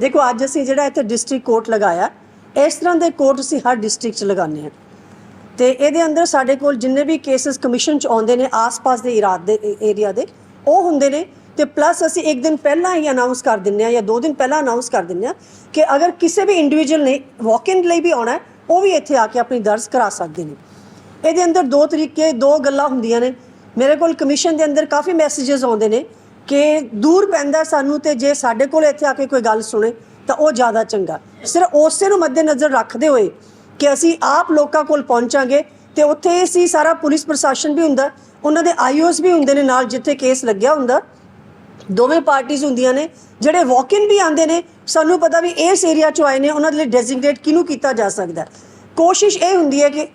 ਦੇਖੋ, ਅੱਜ ਅਸੀਂ ਜਿਹੜਾ ਇੱਥੇ ਡਿਸਟ੍ਰਿਕਟ ਕੋਰਟ ਲਗਾਇਆ, ਇਸ ਤਰ੍ਹਾਂ ਦੇ ਕੋਰਟ ਅਸੀਂ ਹਰ ਡਿਸਟ੍ਰਿਕਟ 'ਚ ਲਗਾਉਂਦੇ ਹਾਂ। ਤੇ ਇਹਦੇ ਅੰਦਰ ਸਾਡੇ ਕੋਲ ਜਿੰਨੇ ਵੀ ਕੇਸਸ ਕਮਿਸ਼ਨ 'ਚ ਆਉਂਦੇ ਨੇ, ਆਸ-ਪਾਸ ਦੇ ਇਰਾਦੇ ਏਰੀਆ ਦੇ, ਉਹ ਹੁੰਦੇ ਨੇ। ਤੇ ਪਲੱਸ ਅਸੀਂ ਇੱਕ ਦਿਨ ਪਹਿਲਾਂ ਹੀ ਅਨਾਉਂਸ ਕਰ ਦਿੰਨੇ ਆ ਜਾਂ ਦੋ ਦਿਨ ਪਹਿਲਾਂ ਅਨਾਉਂਸ ਕਰ ਦਿੰਨੇ ਆ ਕਿ ਅਗਰ ਕਿਸੇ ਵੀ ਇੰਡੀਵਿਜੂਅਲ ਨੇ ਵਾਕ ਇਨ ਲਈ ਵੀ ਆਉਣਾ ਉਹ ਵੀ ਇੱਥੇ ਆ ਕੇ ਆਪਣੀ ਦਰਜ ਕਰਾ ਸਕਦੇ ਨੇ। ਇਹਦੇ ਅੰਦਰ ਦੋ ਤਰੀਕੇ, ਦੋ ਗੱਲਾਂ ਹੁੰਦੀਆਂ ਨੇ। ਮੇਰੇ ਕੋਲ ਕਮਿਸ਼ਨ ਦੇ ਅੰਦਰ ਕਾਫੀ ਮੈਸੇजेस ਆਉਂਦੇ ਨੇ। ਕਿ ਦੂਰ ਪੈਂਦਾ ਸਾਨੂੰ ਤੇ ਜੇ ਸਾਡੇ ਕੋਲ ਇੱਥੇ ਆ ਕੇ ਕੋਈ ਗੱਲ ਸੁਣੇ ਤਾਂ ਉਹ ਜ਼ਿਆਦਾ ਚੰਗਾ। ਸਿਰਫ ਉਸੇ ਨੂੰ ਮੱਦੇਨਜ਼ਰ ਰੱਖਦੇ ਹੋਏ ਕਿ ਅਸੀਂ ਆਪ ਲੋਕਾਂ ਕੋਲ ਪਹੁੰਚਾਂਗੇ ਤੇ ਉੱਥੇ ਸੀ ਸਾਰਾ ਪੁਲਿਸ ਪ੍ਰਸ਼ਾਸਨ ਵੀ ਹੁੰਦਾ, ਉਹਨਾਂ ਦੇ ਆਈਓਸ ਵੀ ਹੁੰਦੇ ਨੇ ਨਾਲ ਜਿੱਥੇ ਕੇਸ ਲੱਗਿਆ ਹੁੰਦਾ। ਦੋਵੇਂ ਪਾਰਟੀਆਂ ਹੁੰਦੀਆਂ ਨੇ, ਜਿਹੜੇ ਵਾਕ ਇਨ ਵੀ ਆਉਂਦੇ ਨੇ, ਸਾਨੂੰ ਪਤਾ ਵੀ ਇਸ ਏਰੀਆ ਚੋਂ ਆਏ ਨੇ, ਉਹਨਾਂ ਦੇ ਲਈ ਡੈਜ਼ਿਗਨੇਟ ਕਿਹਨੂੰ ਕੀਤਾ ਜਾ ਸਕਦਾ। ਕੋਸ਼ਿਸ਼ ਇਹ ਹੁੰਦੀ ਹੈ ਕਿ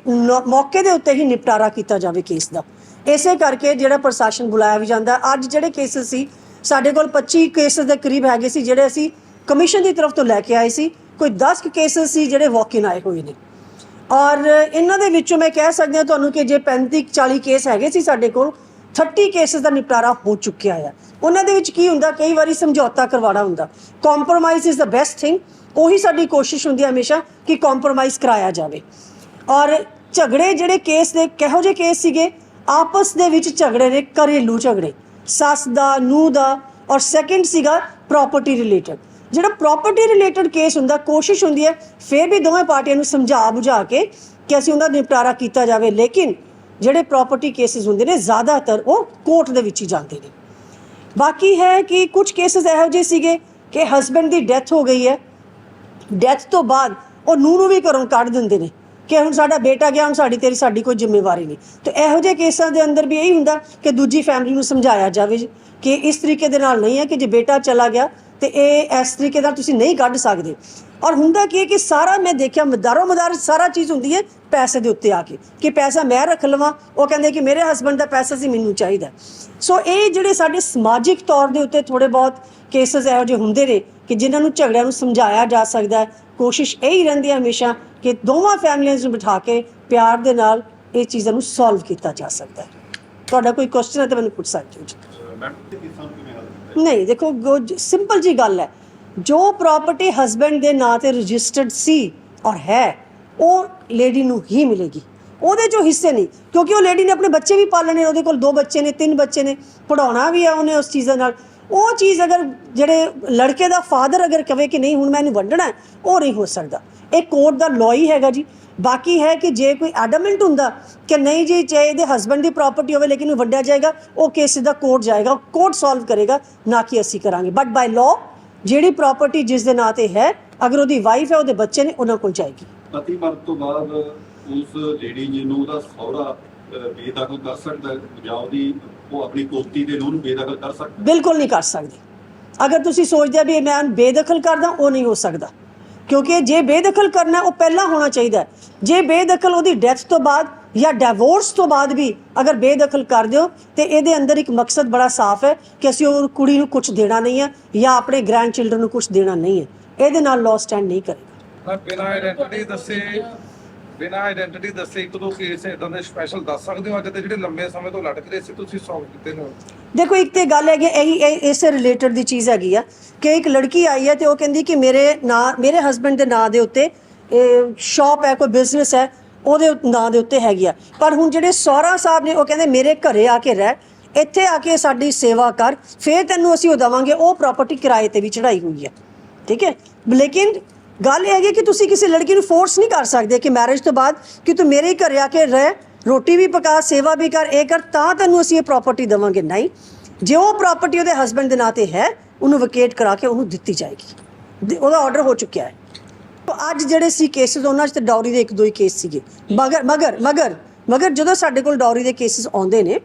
ਮੌਕੇ ਦੇ ਉੱਤੇ ਹੀ ਨਿਪਟਾਰਾ ਕੀਤਾ ਜਾਵੇ ਕੇਸ ਦਾ। ਇਸੇ ਕਰਕੇ ਜਿਹੜਾ ਪ੍ਰਸ਼ਾਸਨ ਬੁਲਾਇਆ ਵੀ ਜਾਂਦਾ। ਅੱਜ ਜਿਹੜੇ ਕੇਸਸ ਸੀ, ਸਾਡੇ ਕੋਲ 25 ਕੇਸਸ ਦੇ ਕਰੀਬ ਹੈਗੇ ਸੀ, ਜਿਹੜੇ ਅਸੀਂ ਕਮਿਸ਼ਨ ਦੀ ਤਰਫ ਤੋਂ ਲੈ ਕੇ ਆਏ ਸੀ। ਕੋਈ 10 ਕੇਸਸ ਸੀ ਜਿਹੜੇ ਵਾਕ ਇਨ ਆਏ ਹੋਏ ਨੇ। ਔਰ ਇਹਨਾਂ ਦੇ ਵਿੱਚੋਂ ਮੈਂ ਕਹਿ ਸਕਦੀ ਹਾਂ ਤੁਹਾਨੂੰ ਕਿ ਜੇ 35 40 ਕੇਸ ਹੈਗੇ ਸੀ ਸਾਡੇ ਕੋਲ 30 ਕੇਸਸ ਦਾ ਨਿਪਟਾਰਾ ਹੋ ਚੁੱਕਿਆ ਆ। ਉਹਨਾਂ ਦੇ ਵਿੱਚ ਕੀ ਹੁੰਦਾ, ਕਈ ਵਾਰੀ ਸਮਝੌਤਾ ਕਰਵਾਉਣਾ ਹੁੰਦਾ। Compromise is the best thing ਉਹੀ ਸਾਡੀ ਕੋਸ਼ਿਸ਼ ਹੁੰਦੀ ਹੈ ਹਮੇਸ਼ਾ ਕਿ ਕੰਪਰੋਮਾਈਜ਼ ਕਰਾਇਆ ਜਾਵੇ। ਔਰ ਝਗੜੇ ਜਿਹੜੇ ਕੇਸ ਦੇ, ਕਿਹੋ ਜਿਹੇ ਕੇਸ ਸੀਗੇ? ਆਪਸ ਦੇ ਵਿੱਚ ਝਗੜੇ ਨੇ, ਘਰੇਲੂ ਝਗੜੇ। ਸੱਸ ਦਾ, ਨੂੰਹ ਦਾ ਔਰ ਸੈਕਿੰਡ ਸੀਗਾ ਪ੍ਰਾਪਰਟੀ ਰਿਲੇਟਡ ਜਿਹੜਾ ਪ੍ਰਾਪਰਟੀ ਰਿਲੇਟਡ ਕੇਸ ਹੁੰਦਾ, ਕੋਸ਼ਿਸ਼ ਹੁੰਦੀ ਹੈ ਫਿਰ ਵੀ ਦੋਵੇਂ ਪਾਰਟੀਆਂ ਨੂੰ ਸਮਝਾ ਬੁਝਾ ਕੇ ਕਿ ਅਸੀਂ ਉਹਦਾ ਨਿਪਟਾਰਾ ਕੀਤਾ ਜਾਵੇ। ਲੇਕਿਨ ਜਿਹੜੇ ਪ੍ਰਾਪਰਟੀ ਕੇਸਿਸ ਹੁੰਦੇ ਨੇ, ਜ਼ਿਆਦਾਤਰ ਉਹ ਕੋਰਟ ਦੇ ਵਿੱਚ ਹੀ ਜਾਂਦੇ ਨੇ। ਬਾਕੀ ਹੈ ਕਿ ਕੁਝ ਕੇਸਸ ਇਹੋ ਜਿਹੇ ਸੀਗੇ ਕਿ ਹਸਬੰਡ ਦੀ ਡੈਥ ਹੋ ਗਈ ਹੈ। ਡੈਥ ਤੋਂ ਬਾਅਦ ਉਹ ਨੂੰਹ ਨੂੰ ਵੀ ਘਰੋਂ ਕੱਢ ਦਿੰਦੇ ਨੇ। ਕਿ ਹੁਣ ਸਾਡਾ ਬੇਟਾ ਗਿਆ, ਹੁਣ ਸਾਡੀ ਤੇਰੀ, ਸਾਡੀ ਕੋਈ ਜ਼ਿੰਮੇਵਾਰੀ ਨਹੀਂ। ਤੇ ਇਹੋ ਜਿਹੇ ਕੇਸਾਂ ਦੇ ਅੰਦਰ ਵੀ ਇਹੀ ਹੁੰਦਾ ਕਿ ਦੂਜੀ ਫੈਮਿਲੀ ਨੂੰ ਸਮਝਾਇਆ ਜਾਵੇ ਕਿ ਇਸ ਤਰੀਕੇ ਦੇ ਨਾਲ ਨਹੀਂ ਹੈ ਕਿ ਜੇ ਬੇਟਾ ਚਲਾ ਗਿਆ ਤੇ ਇਹ ਇਸ ਤਰੀਕੇ ਨਾਲ ਤੁਸੀਂ ਨਹੀਂ ਕੱਢ ਸਕਦੇ। ਔਰ ਹੁੰਦਾ ਕੀ ਹੈ ਕਿ ਸਾਰਾ ਮੈਂ ਦੇਖਿਆ, ਮਦਾਰੋ ਮਦਾਰ ਸਾਰਾ ਚੀਜ਼ ਹੁੰਦੀ ਹੈ ਪੈਸੇ ਦੇ ਉੱਤੇ ਆ ਕੇ, ਕਿ ਪੈਸਾ ਮੈਂ ਰੱਖ ਲਵਾਂ, ਉਹ ਕਹਿੰਦੇ ਕਿ ਮੇਰੇ ਹਸਬੰਡ ਦਾ ਪੈਸਾ ਸੀ, ਮੈਨੂੰ ਚਾਹੀਦਾ। ਸੋ ਇਹ ਜਿਹੜੇ ਸਾਡੇ ਸਮਾਜਿਕ ਤੌਰ ਦੇ ਉੱਤੇ ਥੋੜੇ ਬਹੁਤ ਕੇਸਸ ਇਹੋ ਜਿਹੇ ਹੁੰਦੇ ਨੇ ਕਿ ਜਿਨ੍ਹਾਂ ਨੂੰ ਝਗੜਿਆਂ ਨੂੰ ਸਮਝਾਇਆ ਜਾ ਸਕਦਾ ਕੋਸ਼ਿਸ਼ ਇਹੀ ਰਹਿੰਦੀ ਹੈ ਹਮੇਸ਼ਾ ਕਿ ਦੋਵਾਂ ਫੈਮਲੀਆਂ ਨੂੰ ਬਿਠਾ ਕੇ ਪਿਆਰ ਦੇ ਨਾਲ ਇਹ ਚੀਜ਼ਾਂ ਨੂੰ ਸੋਲਵ ਕੀਤਾ ਜਾ ਸਕਦਾ ਹੈ। ਤੁਹਾਡਾ ਕੋਈ ਕੁਐਸਚਨ ਹੈ ਤਾਂ ਮੈਨੂੰ ਪੁੱਛ ਸਕਦੇ ਹੋ ਜੀ। ਨਹੀਂ, ਦੇਖੋ ਸਿੰਪਲ ਜੀ ਗੱਲ ਹੈ। ਜੋ ਪ੍ਰਾਪਰਟੀ ਹਸਬੰਡ ਦੇ ਨਾਂ ਤੇ ਰਜਿਸਟਰਡ ਸੀ ਔਰ ਹੈ, ਉਹ ਲੇਡੀ ਨੂੰ ਹੀ ਮਿਲੇਗੀ। ਉਹਦੇ ਜੋ ਹਿੱਸੇ ਨਹੀਂ, ਕਿਉਂਕਿ ਉਹ ਲੇਡੀ ਨੇ ਆਪਣੇ ਬੱਚੇ ਵੀ ਪਾਲਣੇ ਉਹਦੇ ਕੋਲ ਦੋ ਬੱਚੇ ਨੇ, ਤਿੰਨ ਬੱਚੇ ਨੇ ਪੜਾਉਣਾ ਵੀ ਹੈ ਉਹਨੇ ਉਸ ਚੀਜ਼ਾਂ ਨਾਲ। ਉਹ ਚੀਜ਼ ਅਗਰ ਜਿਹੜੇ ਲੜਕੇ ਦਾ ਫਾਦਰ ਅਗਰ ਕਵੇ ਕਿ ਨਹੀਂ, ਹੁਣ ਮੈਂ ਇਹਨੂੰ ਵੰਡਣਾ ਉਹ ਨਹੀਂ ਹੋ ਸਕਦਾ। ਇਹ ਕੋਰਟ ਦਾ ਲਾਅ ਹੀ ਹੈਗਾ ਜੀ। ਬਾਕੀ ਹੈ ਕਿ ਜੇ ਕੋਈ ਐਡਮੈਂਟ ਹੁੰਦਾ ਕਿ ਨਹੀਂ ਜੀ ਚਾਹੇ ਇਹਦੇ ਹਸਬੰਡ ਦੀ ਪ੍ਰਾਪਰਟੀ ਹੋਵੇ ਲੇਕਿਨ ਉਹ ਵੰਡਿਆ ਜਾਏਗਾ ਉਹ ਕੇਸ ਸਿੱਧਾ ਕੋਰਟ ਜਾਏਗਾ ਕੋਰਟ ਸੋਲਵ ਕਰੇਗਾ ਨਾ ਕਿ ਅਸੀਂ ਕਰਾਂਗੇ। ਬਟ ਬਾਈ ਲਾਅ ਜਿਹੜੀ ਪ੍ਰਾਪਰਟੀ ਜਿਸ ਦੇ ਨਾਂ ਤੇ ਹੈ ਅਗਰ ਉਹਦੀ ਵਾਈਫ ਹੈ ਉਹਦੇ ਬੱਚੇ ਨੇ ਉਹਨਾਂ ਕੋਲ ਜਾਏਗੀ। ਪਤੀ ਮਰਨ ਤੋਂ ਬਾਅਦ ਉਸ ਲੇਡੀ ਜੀ ਨੂੰ ਉਹਦਾ ਸਹੁਰਾ ਬੇਦਖਲ ਕਰ ਸਕਦਾ ਜਾਂ ਉਹਦੀ ਉਹ ਆਪਣੀ ਪੋਤੀ ਦੇ ਨੂੰ ਬੇਦਖਲ ਕਰ ਸਕਦਾ ਬਿਲਕੁਲ ਨਹੀਂ ਕਰ ਸਕਦੇ। ਅਗਰ ਤੁਸੀਂ ਸੋਚਦੇ ਆ ਵੀ ਮੈਂ ਬੇਦਖਲ ਕਰਦਾ ਉਹ ਨਹੀਂ ਹੋ ਸਕਦਾ। ਕਿਉਂਕਿ ਜੇ ਬੇਦਖਲ ਕਰਨਾ ਉਹ ਪਹਿਲਾਂ ਹੋਣਾ ਚਾਹੀਦਾ ਜੇ ਬੇਦਖਲ ਉਹਦੀ ਡੈਥ ਤੋਂ ਬਾਅਦ ਜਾਂ ਡਿਵੋਰਸ ਤੋਂ ਬਾਅਦ ਵੀ ਅਗਰ ਬੇਦਖਲ ਕਰ ਦਿਓ, ਤੇ ਇਹਦੇ ਅੰਦਰ ਇੱਕ ਮਕਸਦ ਬੜਾ ਸਾਫ਼ ਹੈ ਕਿ ਅਸੀਂ ਉਹ ਕੁੜੀ ਨੂੰ ਕੁਝ ਦੇਣਾ ਨਹੀਂ ਹੈ ਜਾਂ ਆਪਣੇ ਗ੍ਰੈਂਡ ਚਿਲਡਰਨ ਨੂੰ ਕੁਝ ਦੇਣਾ ਨਹੀਂ ਹੈ। ਇਹਦੇ ਨਾਲ ਲਾਅ ਸਟੈਂਡ ਨਹੀਂ ਕਰੇਗਾ। ਬਿਨਾਂ ਆਇਡੈਂਟੀਟੀ ਦੱਸੇ ਬਿਨਾਂ ਆਇਡੈਂਟੀਟੀ ਦੱਸੇ ਇੱਕ ਦੋ ਕੇਸ ਇਦਾਂ ਦੇ ਸਪੈਸ਼ਲ ਦੱਸ ਸਕਦੇ ਹੋ ਅੱਜ ਤੇ ਜਿਹੜੇ ਲੰਬੇ ਸਮੇਂ ਤੋਂ ਲਟਕ ਰਹੇ ਸੀ, ਤੁਸੀਂ ਸੌਲਵ ਕੀਤੇ ਨੇ? ਦੇਖੋ, ਇੱਕ ਤੇ ਗੱਲ ਹੈਗੀ, ਇਹੀ, ਇਹ- ਇਸੇ ਰਿਲੇਟਡ ਦੀ ਚੀਜ਼ ਹੈਗੀ ਆ ਕਿ ਇੱਕ ਲੜਕੀ ਆਈ ਹੈ ਤੇ ਉਹ ਕਹਿੰਦੀ ਕਿ ਮੇਰੇ ਨਾਂ, ਮੇਰੇ ਹਸਬੰਡ ਦੇ ਨਾਂ ਦੇ ਉੱਤੇ ਸ਼ਾਪ ਹੈ, ਕੋਈ ਬਿਜ਼ਨਸ ਹੈ, ਉਹਦੇ ਨਾਂ ਦੇ ਉੱਤੇ ਹੈਗੀ ਆ। ਪਰ ਹੁਣ ਜਿਹੜੇ ਸਹੁਰਾ ਸਾਹਿਬ ਨੇ, ਉਹ ਕਹਿੰਦੇ ਮੇਰੇ ਘਰੇ ਆ ਕੇ ਰਹਿ, ਇੱਥੇ ਆ ਕੇ ਸਾਡੀ ਸੇਵਾ ਕਰ, ਫੇਰ ਤੈਨੂੰ ਅਸੀਂ ਉਹ ਦੇਵਾਂਗੇ, ਉਹ ਪ੍ਰਾਪਰਟੀ ਕਿਰਾਏ ਤੇ ਵੀ ਚੜਾਈ ਹੋਈ ਹੈ ਠੀਕ ਹੈ? ਲੇਕਿਨ ਗੱਲ ਇਹ ਹੈਗੀ ਕਿ ਤੁਸੀਂ ਕਿਸੇ ਲੜਕੀ ਨੂੰ ਫੋਰਸ ਨਹੀਂ ਕਰ ਸਕਦੇ ਕਿ ਮੈਰਿਜ ਤੋਂ ਬਾਅਦ ਕਿ ਤੂੰ ਮੇਰੇ ਘਰ ਆ ਕੇ ਰਹਿ, ਰੋਟੀ ਵੀ ਪਕਾ, ਸੇਵਾ ਵੀ ਕਰ, ਇਹ ਕਰ, ਤਾਂ ਤੈਨੂੰ ਅਸੀਂ ਇਹ ਪ੍ਰਾਪਰਟੀ ਦੇਵਾਂਗੇ। ਨਹੀਂ। ਜੇ ਉਹ ਪ੍ਰਾਪਰਟੀ ਉਹਦੇ ਹਸਬੰਡ ਦੇ ਨਾਂ ਤੇ ਹੈ, ਉਹਨੂੰ ਵਕੇਟ ਕਰਾ ਕੇ ਉਹਨੂੰ ਦਿੱਤੀ ਜਾਏਗੀ। ਉਹਦਾ ਆਰਡਰ ਹੋ ਚੁੱਕਿਆ ਹੈ। ਅੱਜ ਜਿਹੜੇ ਸੀ ਕੇਸਿਸ ਉਹਨਾਂ 'ਚ ਤੇ ਡਾਉਰੀ ਦੇ ਇੱਕ ਦੋ ਹੀ ਕੇਸ ਸੀਗੇ। ਮਗਰ ਮਗਰ ਮਗਰ ਮਗਰ ਜਦੋਂ ਸਾਡੇ ਕੋਲ ਡਾਉਰੀ ਦੇ ਕੇਸਿਸ ਆਉਂਦੇ ਨੇ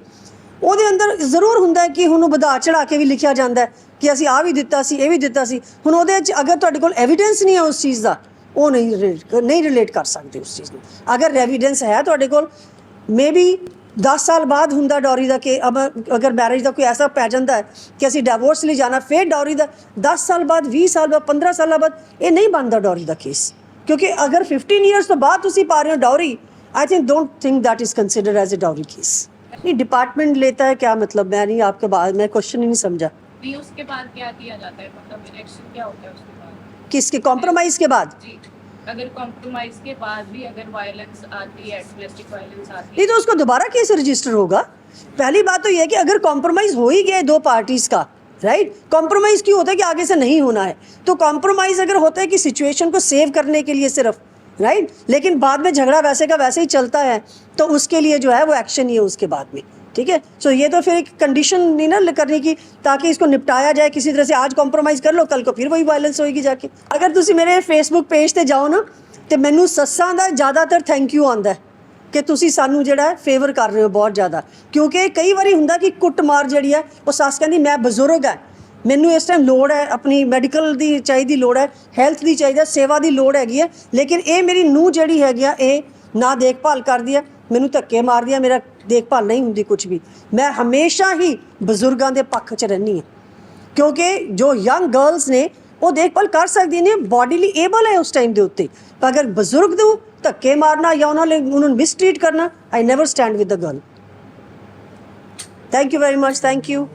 ਉਹਦੇ ਅੰਦਰ ਜ਼ਰੂਰ ਹੁੰਦਾ ਹੈ ਕਿ ਉਹਨੂੰ ਵਧਾ ਚੜਾ ਕੇ ਵੀ ਲਿਖਿਆ ਜਾਂਦਾ ਹੈ ਕਿ ਅਸੀਂ ਆ ਵੀ ਦਿੱਤਾ ਸੀ, ਇਹ ਵੀ ਦਿੱਤਾ ਸੀ। ਹੁਣ ਉਹਦੇ ਵਿੱਚ ਅਗਰ ਤੁਹਾਡੇ ਕੋਲ ਐਵੀਡੈਂਸ ਨਹੀਂ ਹੈ ਉਸ ਚੀਜ਼ ਦਾ, ਉਹ ਨਹੀਂ ਨਹੀਂ ਰਿਲੇਟ ਕਰ ਸਕਦੇ ਉਸ ਚੀਜ਼ ਨੂੰ। ਅਗਰ ਐਵੀਡੈਂਸ ਹੈ ਤੁਹਾਡੇ ਕੋਲ ਮੇਬੀ 10 ਸਾਲ ਬਾਅਦ ਹੁੰਦਾ ਡੌਰੀ ਦਾ ਕਿ ਅਬ, ਅਗਰ ਮੈਰਿਜ ਦਾ ਕੋਈ ਐਸਾ ਪੈ ਜਾਂਦਾ ਕਿ ਅਸੀਂ ਡਿਵੋਰਸ ਲਈ ਜਾਣਾ, ਫੇਰ ਡੌਰੀ ਦਾ 10 ਸਾਲ ਬਾਅਦ 20 ਸਾਲ ਬਾਅਦ 15 ਸਾਲਾਂ ਬਾਅਦ, ਇਹ ਨਹੀਂ ਬਣਦਾ ਡੌਰੀ ਦਾ ਕੇਸ ਕਿਉਂਕਿ ਅਗਰ 15 ਇਅਰਸ ਤੋਂ ਬਾਅਦ ਤੁਸੀਂ ਪਾ ਰਹੇ ਹੋ dowry I think don't think that is considered as a dowry case ये डिपार्टमेंट लेता है क्या मतलब? मैं नहीं आपके बाद मैं क्वेश्चन ही नहीं समझा। नहीं उसके बाद क्या किया जाता है? मतलब इलेक्शन क्या होता है उसके बाद? किसके? कॉम्प्रोमाइज के बाद? जी अगर कॉम्प्रोमाइज के बाद भी अगर वायलेंस आती है डोमेस्टिक वायलेंस आती है। नहीं तो उसको दोबारा केस रजिस्टर होगा? पहली बात तो यह है कि अगर कॉम्प्रोमाइज हो ही गया दो पार्टीज़ का राइट कॉम्प्रोमाइज क्यों होता है कि आगे से नहीं होना है? तो कॉम्प्रोमाइज अगर होता है कि सिचुएशन को सेव करने के लिए सिर्फ़ राइट लेकिन बाद में झगड़ा वैसे का वैसे ही चलता है। तो उसके लिए जो है वो एक्शन ही है उसके बाद में ठीक है सो ये तो फिर एक कंडीशन नहीं ना करने की ताकि इसको निपटाया जाए किसी तरह से आज कॉम्प्रोमाइज़ कर लो ਕੱਲ को ਫਿਰ ਵਹੀ ਵਾਇਲੈਂਸ ਹੋਏਗੀ ਜਾ ਕੇ ਅਗਰ ਤੁਸੀਂ ਮੇਰੇ ਫੇਸਬੁੱਕ ਪੇਜ ਤੇ ਜਾਓ ਨਾ ਤੇ ਮੈਨੂੰ ਸੱਸਾਂ ਦਾ ਜ਼ਿਆਦਾਤਰ ਥੈਂਕ ਯੂ ਆਉਂਦਾ ਹੈ ਕਿ ਤੁਸੀਂ ਸਾਨੂੰ ਜਿਹੜਾ ਫੇਵਰ ਕਰ ਰਹੇ ਹੋ ਬਹੁਤ ਜ਼ਿਆਦਾ ਕਿਉਂਕਿ ਕਈ ਵਾਰੀ ਹੁੰਦਾ ਕਿ ਕੁੱਟਮਾਰ ਜਿਹੜੀ ਹੈ ਉਹ ਸੱਸ ਕਹਿੰਦੀ ਮੈਂ ਬਜ਼ੁਰਗ ਹੈ ਮੈਨੂੰ ਇਸ ਟਾਈਮ ਲੋੜ ਹੈ ਆਪਣੀ ਮੈਡੀਕਲ ਦੀ ਚਾਹੀਦੀ ਲੋੜ ਹੈ ਹੈਲਥ ਦੀ ਚਾਹੀਦਾ ਸੇਵਾ ਦੀ ਲੋੜ ਹੈਗੀ ਹੈ ਲੇਕਿਨ ਇਹ ਮੇਰੀ ਨੂੰ ਜਿਹੜੀ ਹੈਗੀ ਆ ਇਹ ਨਾ ਦੇਖਭਾਲ ਕਰਦੀ ਹੈ ਮੈਨੂੰ ਧੱਕੇ ਮਾਰਦੀ ਹੈ ਮੇਰਾ ਦੇਖਭਾਲ ਨਹੀਂ ਹੁੰਦੀ ਕੁਝ ਵੀ। ਮੈਂ ਹਮੇਸ਼ਾ ਹੀ ਬਜ਼ੁਰਗਾਂ ਦੇ ਪੱਖ 'ਚ ਰਹਿੰਦੀ ਹਾਂ। ਕਿਉਂਕਿ ਜੋ ਯੰਗ ਗਰਲਸ ਨੇ, ਉਹ ਦੇਖਭਾਲ ਕਰ ਸਕਦੀਆਂ ਨੇ ਬਾਡੀਲੀ ਏਬਲ ਹੈ ਉਸ ਟਾਈਮ ਦੇ ਉੱਤੇ। ਪਰ ਅਗਰ ਬਜ਼ੁਰਗ ਨੂੰ ਧੱਕੇ ਮਾਰਨਾ ਜਾਂ ਉਹਨਾਂ ਲਈ ਉਹਨਾਂ ਨੂੰ ਮਿਸਟ੍ਰੀਟ ਕਰਨਾ I never stand with the girl thank you very much thank you